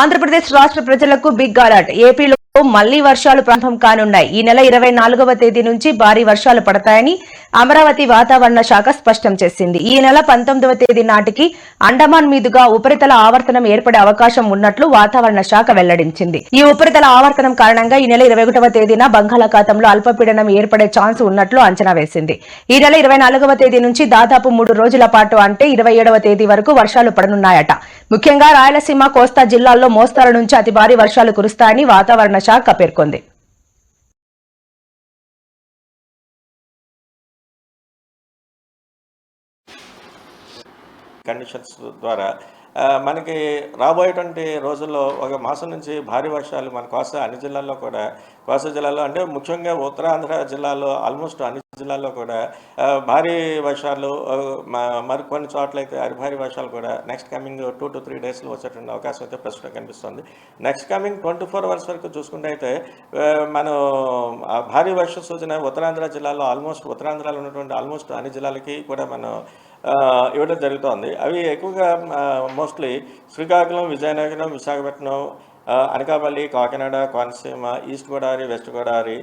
ఆంధ్రప్రదేశ్ రాష్ట్ర ప్రజలకు big alert. ఏపీలో మళ్ళీ వర్షాలు ప్రారంభం కానున్నాయి. ఈ నెల ఇరవై నాలుగవ తేదీ నుంచి భారీ వర్షాలు పడతాయని అమరావతి వాతావరణ శాఖ స్పష్టం చేసింది. ఈ నెల పంతొమ్మిదవ తేదీ నాటికి అండమాన్ మీదుగా ఉపరితల ఆవర్తనం ఏర్పడే అవకాశం ఉన్నట్లు వాతావరణ శాఖ వెల్లడించింది. ఈ ఉపరితల ఆవర్తనం కారణంగా ఈ నెల ఇరవై ఒకటవ తేదీన బంగాళాఖాతంలో అల్పపీడనం ఏర్పడే ఛాన్స్ ఉన్నట్లు అంచనా వేసింది. ఈ నెల ఇరవై నాలుగవ తేదీ నుంచి దాదాపు మూడు రోజుల పాటు అంటే ఇరవై ఏడవ తేదీ వరకు వర్షాలు పడనున్నాయట. ముఖ్యంగా రాయలసీమ కోస్తా జిల్లాల్లో మోస్తారు నుంచి అతి భారీ వర్షాలు కురుస్తాయని వాతావరణ శాఖ పేర్కొంది. కండిషన్స్ ద్వారా ఆ, మనకి రాబోయేటువంటి రోజుల్లో ఒక మాసం నుంచి భారీ వర్షాలు మన కోస అన్ని జిల్లాల్లో కూడా కోస జిల్లాలో అంటే ముఖ్యంగా ఉత్తరాంధ్ర జిల్లాలో ఆల్మోస్ట్ అన్ని జిల్లాల్లో కూడా భారీ వర్షాలు మరికొన్ని చోట్ల అయితే అతి భారీ వర్షాలు కూడా next coming two to three డేస్లో వచ్చేటువంటి అవకాశం అయితే ప్రస్తుతం కనిపిస్తుంది. Next coming twenty four hours వరకు చూసుకుంటే అయితే మనం భారీ వర్ష సూచన ఉత్తరాంధ్ర జిల్లాలో ఆల్మోస్ట్ ఉత్తరాంధ్రలో ఉన్నటువంటి ఆల్మోస్ట్ అన్ని జిల్లాలకి కూడా మనం ఇవ్వడం జరుగుతోంది. అవి ఎక్కువగా mostly Srikakulam Vizianagaram Visakhapatnam Anakapalli Kakinada Konaseema East Godavari West Godavari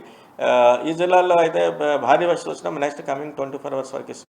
ఈ జిల్లాల్లో అయితే భారీ వర్షాలు వచ్చినా next coming twenty four hours వరకు